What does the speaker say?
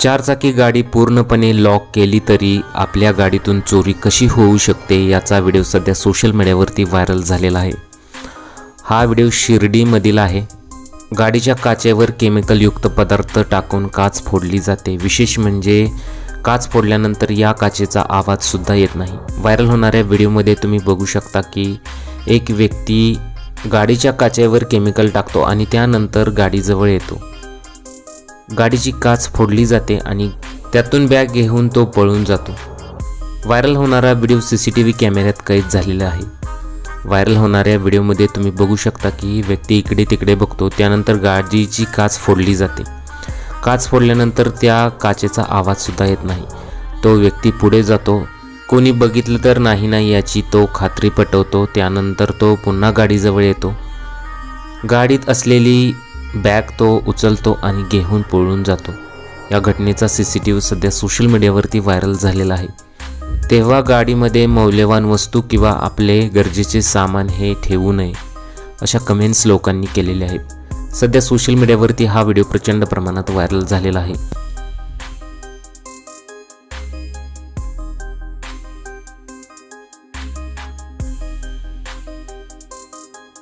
चारचाकी गाडी पूर्णपणे लॉक केली तरी आपल्या गाडीतून चोरी कशी होऊ शकते याचा व्हिडिओ सध्या सोशल मीडियावरती व्हायरल झालेला आहे. हा व्हिडिओ शिर्डीमधील आहे. गाडीच्या काचेवर केमिकलयुक्त पदार्थ टाकून काच फोडली जाते. विशेष म्हणजे काच फोडल्यानंतर या काचेचा आवाजसुद्धा येत नाही. व्हायरल होणाऱ्या व्हिडिओमध्ये तुम्ही बघू शकता की एक व्यक्ती गाडीच्या काचेवर केमिकल टाकतो आणि त्यानंतर गाडीजवळ येतो. गाडीची काच फोडली जाते आणि त्यातून बॅग घेऊन तो पळून जातो. व्हायरल होणारा video C C T V कॅमेऱ्यात कैद झालेला आहे. व्हायरल होणाऱ्या व्हिडिओमध्ये तुम्ही बघू शकता की ही व्यक्ती इकडे तिकडे बघतो त्यानंतर गाडीची काच फोडली जाते. काच फोडल्यानंतर त्या काचेचा आवाजसुद्धा येत नाही. तो व्यक्ती पुढे जातो. कोणी बघितलं तर नाही नाही याची तो खात्री पटवतो त्यानंतर तो पुन्हा गाडीजवळ येतो. गाडीत असलेली बॅग तो उचलतो आणि घेऊन पळून जातो. या घटनेचा सी सी टी व्ही सध्या सोशल मीडियावरती व्हायरल झालेला आहे. तेव्हा गाडीमध्ये मौल्यवान वस्तू किंवा आपले गरजेचे सामान हे ठेवू नये अशा कमेंट्स लोकांनी केलेल्या आहेत. सध्या सोशल मीडियावरती हा व्हिडिओ प्रचंड प्रमाणात व्हायरल झालेला आहे.